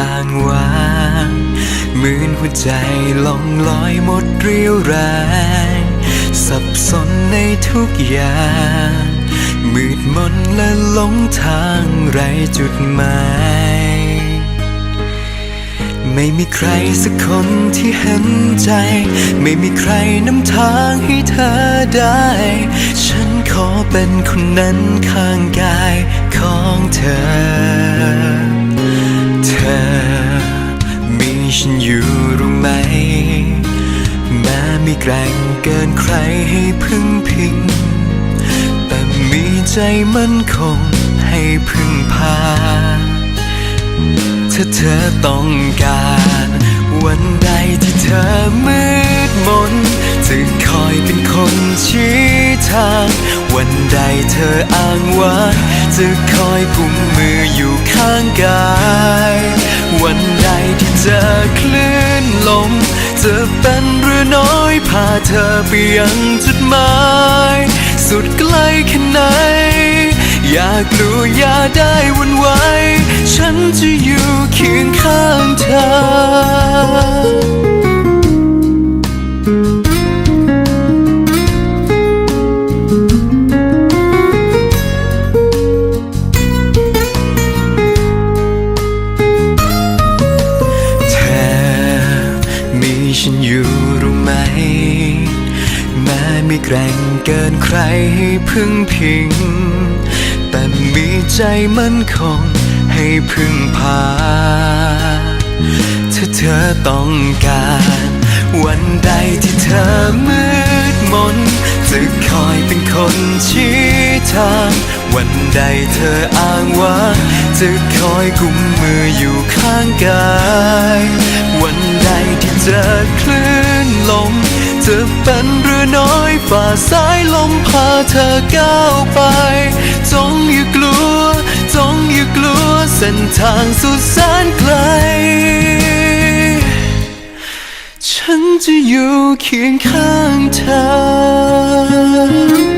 อ้างว้างเหมือนหัวใจล่องลอยหมดเรียวแรงสับสนในทุกอย่าง มืดมนและหลงทางไรจุดหมายไม่มีใครสักคนที่เห็นใจ ไม่มีใครนำทางให้เธอได้ ฉันขอเป็นคนนั้นข้างกายของเธอ รู้ไหม แม้มีแกร่งเกินใครให้พึ่งพิง แต่มีใจมั่นคงให้พึ่งพา ถ้าเธอต้องการ วันใดที่เธอมืดมนจะคอยเป็นคนชี้ทาง วันใดเธออ้างว่า จะคอยกุมมืออยู่ข้างกาย วันใดที่เจอคลื่น ลม จะเป็นเรือน้อยพาเธอไปยังจุดหมาย สุดไกลแค่ไหน อย่ากลัวอย่าได้วันไหว แม้มีแกร่งเกินใครให้พึ่งพิง แต่มีใจมั่นคงให้พึ่งพา ถ้าเธอต้องการ วันใดที่เธอมืดมนจะคอยเป็นคนชี้ทาง วันใดเธออ้างว่า จะคอยกุมมืออยู่ข้างกาย วันใดที่เจอคลื่น จะเป็นเรือน้อยฝ่าสายลมพาเธอก้าวไป จงอย่ากลัว จงอย่ากลัวเส้นทางสุดแสนไกล ฉันจะอยู่เคียงข้างเธอ